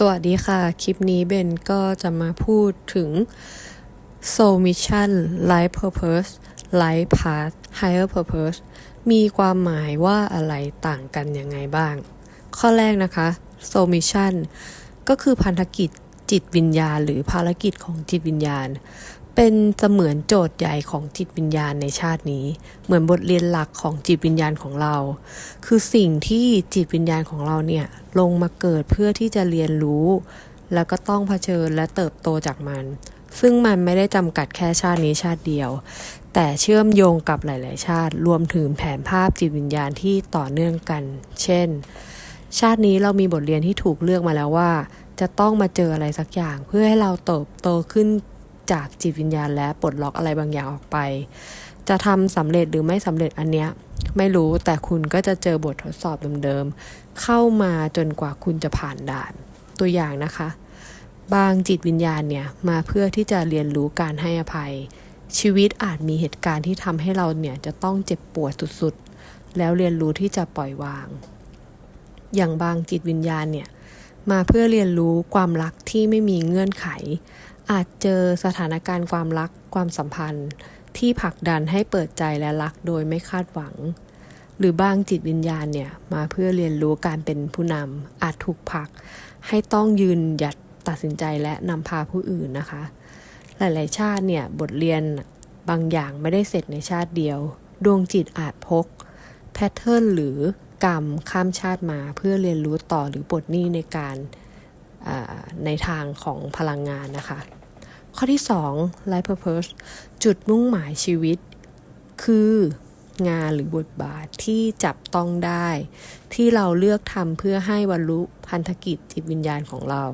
สวัสดีค่ะ คลิปนี้เบนก็จะมาพูดถึง soul mission life purpose life path higher purpose มีความหมายว่าอะไรต่างกันยังไงบ้าง ข้อแรกนะคะ soul mission ก็คือพันธกิจจิตวิญญาณ หรือภารกิจของจิตวิญญาณ เป็นเสมือนโจทย์ใหญ่ของจิตวิญญาณในชาตินี้ เหมือนบทเรียนหลักของจิตวิญญาณของเรา คือสิ่งที่จิตวิญญาณของเราเนี่ยลงมาเกิดเพื่อที่จะเรียนรู้ แล้วก็ต้องเผชิญและเติบโตจากมัน ซึ่งมันไม่ได้จำกัดแค่ชาตินี้ชาติเดียว แต่เชื่อมโยงกับหลาย ๆ ชาติ รวมถึงแผนภาพจิตวิญญาณที่ต่อเนื่องกัน เช่น ชาตินี้เรามีบทเรียนที่ถูกเลือกมาแล้วว่า จะต้องมาเจออะไรสักอย่างเพื่อให้เราเติบโตขึ้น จากจิตวิญญาณและปลดล็อกอะไรบางอย่างออกไป จะทำสำเร็จหรือไม่สำเร็จอันเนี้ยไม่รู้แต่คุณก็จะเจอบททดสอบเดิมๆเข้ามาจนกว่าคุณจะผ่านด่าน ตัวอย่างนะคะ บางจิตวิญญาณเนี่ยมาเพื่อที่จะเรียนรู้การให้อภัย ชีวิตอาจมีเหตุการณ์ที่ทำให้เราเนี่ยจะต้องเจ็บปวดสุดๆ แล้วเรียนรู้ที่จะปล่อยวาง อย่างบางจิตวิญญาณเนี่ยมาเพื่อเรียนรู้ความรักที่ไม่มีเงื่อนไข อาจเจอสถานการณ์ความรักความสัมพันธ์ ที่ผลักดันให้เปิดใจและรักโดยไม่คาดหวัง หรือบางจิตวิญญาณเนี่ยมาเพื่อเรียนรู้การเป็นผู้นำอาจถูกผลัก ให้ต้องยืนหยัดตัดสินใจและนำพาผู้อื่นนะคะ หลายๆ ชาติเนี่ยบทเรียนบางอย่างไม่ได้เสร็จในชาติเดียว ดวงจิตอาจพก แพทเทิร์นหรือกรรมข้ามชาติมาเพื่อเรียนรู้ต่อหรือปลดหนี้ในการในทางของพลังงานนะคะ ข้อที่ 2 life purpose จุดมุ่งหมายชีวิต คืองานหรือบทบาทที่จับต้องได้ ที่เราเลือกทำเพื่อให้บรรลุพันธกิจจิตวิญญาณของเรา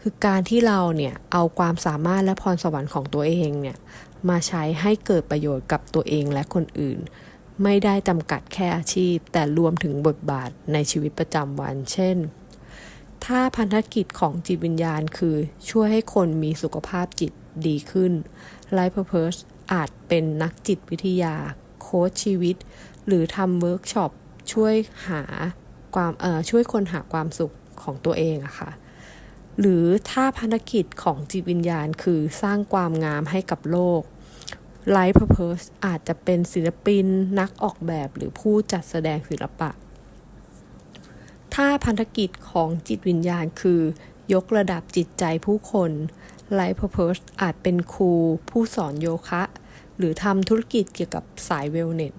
คือการที่เราเนี่ยเอาความสามารถและพรสวรรค์ของตัวเองเนี่ยมาใช้ให้เกิดประโยชน์กับตัวเองและคนอื่น ไม่ได้จำกัดแค่อาชีพ แต่รวมถึงบทบาทในชีวิตประจำวัน เช่น ถ้าพันธกิจของจิตวิญญาณคือช่วยให้คนมีสุขภาพจิตดีขึ้น Life Purpose อาจเป็นนักจิตวิทยา โค้ชชีวิต หรือทำเวิร์กช็อปช่วยหาความเอ่อช่วยคนหาความสุขของตัวเองอะค่ะ หรือถ้าภารกิจของจิตวิญญาณคือสร้างความงามให้กับโลก Life Purpose อาจจะเป็นศิลปิน นักออกแบบหรือผู้จัดแสดงศิลปะ ถ้าพันธกิจของจิตวิญญาณคือ ยกระดับจิตใจผู้คน Life Purpose อาจเป็นครู ผู้สอนโยคะ หรือทำธุรกิจเกี่ยวกับสายเวลเนส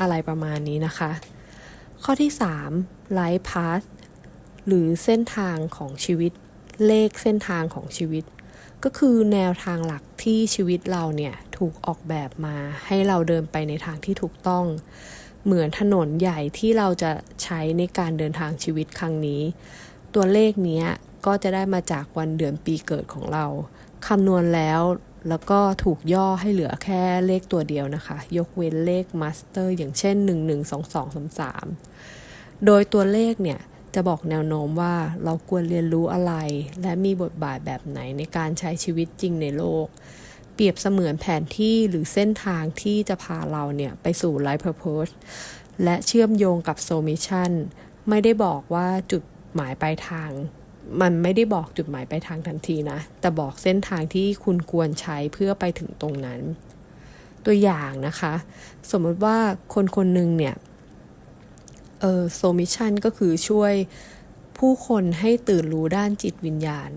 อะไรประมาณนี้นะคะ ข้อที่3 Life Path หรือเส้นทางของชีวิต เลขเส้นทางของชีวิต ก็คือแนวทางหลักที่ชีวิตเราเนี่ย ถูกออกแบบมาให้เราเดินไปในทางที่ถูกต้อง เหมือนถนนใหญ่ที่เราจะใช้ในการเดินทางชีวิตครั้งนี้ ตัวเลขนี้ก็จะได้มาจากวันเดือนปีเกิดของเราคำนวณแล้วแล้วก็ถูกย่อให้เหลือแค่เลขตัวเดียวนะคะ ยกเว้นเลขมาสเตอร์อย่างเช่น 1 1 2 2 3 3 โดยตัวเลขเนี่ยจะบอกแนวโน้มว่าเราควรเรียนรู้อะไร และมีบทบาทแบบไหนในการใช้ชีวิตจริงในโลก รียบเสมือนแผนที่หรือเส้นทางที่จะพาเราเนี่ยไปสู่ Life Purpose และเชื่อมโยงกับ Soul Mission ไม่ได้บอกว่าจุดหมายปลายทาง มันไม่ได้บอกจุดหมายปลายทางทันทีนะ แต่บอกเส้นทางที่คุณควรใช้เพื่อไปถึงตรงนั้น ตัวอย่างนะคะ สมมติว่าคนคนหนึ่งเนี่ยเออโซมิชันก็คือช่วยผู้คนให้ตื่นรู้ด้านจิตวิญญาณ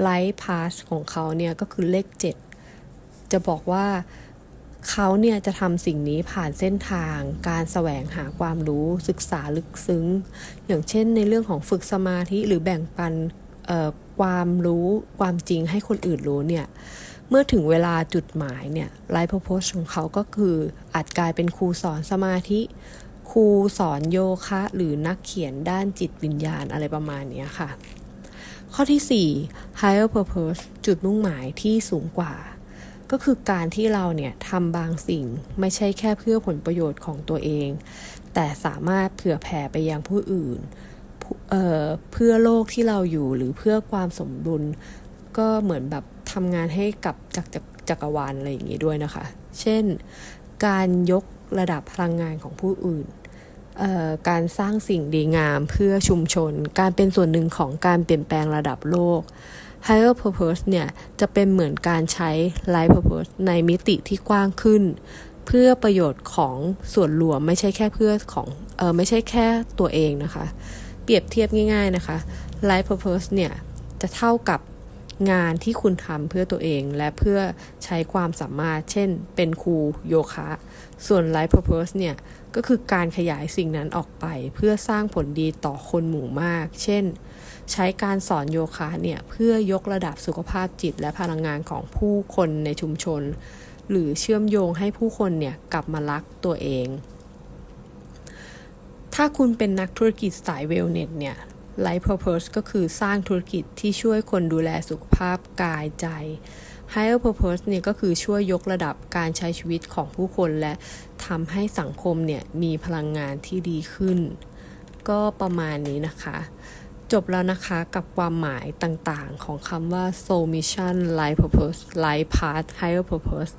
ไลท์พาสของเขาเนี่ยก็คือเลข 7 จะบอกว่าเขาเนี่ยจะทำสิ่งนี้ผ่านเส้นทางการแสวงหาความรู้ศึกษาลึกซึ้ง อย่างเช่นในเรื่องของฝึกสมาธิหรือแบ่งปันความรู้ความจริงให้คนอื่นรู้เนี่ยเมื่อถึงเวลาจุดหมายเนี่ยไลฟ์โพโพสของเขาก็คืออาจกลายเป็นครูสอนสมาธิ ครูสอนโยคะ หรือนักเขียนด้านจิตวิญญาณอะไรประมาณนี้ค่ะ ข้อที่ 4 higher purpose จุดมุ่งหมายที่สูงกว่า ก็คือการที่เราเนี่ยทำบางสิ่งไม่ใช่แค่เพื่อผลประโยชน์ของตัวเอง แต่สามารถเผื่อแผ่ไปยังผู้อื่นเเพื่อโลกที่เราอยู่หรือเพื่อความสมดุล ก็เหมือนแบบทำงานให้กับจักรจักรวาลอะไรอย่างนี้ด้วยนะคะ เช่น การยกระดับพลังงานของผู้อื่นการสร้างสิ่งดีงามเพื่อชุมชน การเป็นส่วนหนึ่งของการเปลี่ยนแปลงระดับโลก higher purpose เนี่ยจะเป็นเหมือนการใช้ life purpose ในมิติที่กว้างขึ้น เพื่อประโยชน์ของส่วนรวมไม่ใช่แค่เพื่อของเออไม่ใช่แค่ตัวเองนะคะ เปรียบเทียบง่าย ๆนะคะ life purpose เนี่ยจะเท่ากับงานที่คุณทำเพื่อตัวเองและเพื่อใช้ความสามารถ เช่น เป็นครูโยคะ ส่วน life purpose เนี่ย ก็คือการขยายสิ่งนั้นออกไป เพื่อสร้างผลดีต่อคนหมู่มาก เช่น ใช้การสอนโยคะเนี่ยเพื่อยกระดับสุขภาพจิตและพลังงานของผู้คนในชุมชน หรือเชื่อมโยงให้ผู้คนเนี่ยกลับมารักตัวเอง ถ้าคุณเป็นนักธุรกิจสายเวลเนสเนี่ย Life Purpose ก็คือสร้างธุรกิจที่ช่วยคนดูแลสุขภาพกายใจ Higher Purpose เนี่ยก็คือช่วยยกระดับการใช้ชีวิตของผู้คนและทำให้สังคมเนี่ยมีพลังงานที่ดีขึ้น ก็ประมาณนี้นะคะ จบแล้วนะคะกับความหมายต่างๆ ของคำว่า soul mission life purpose life path higher purpose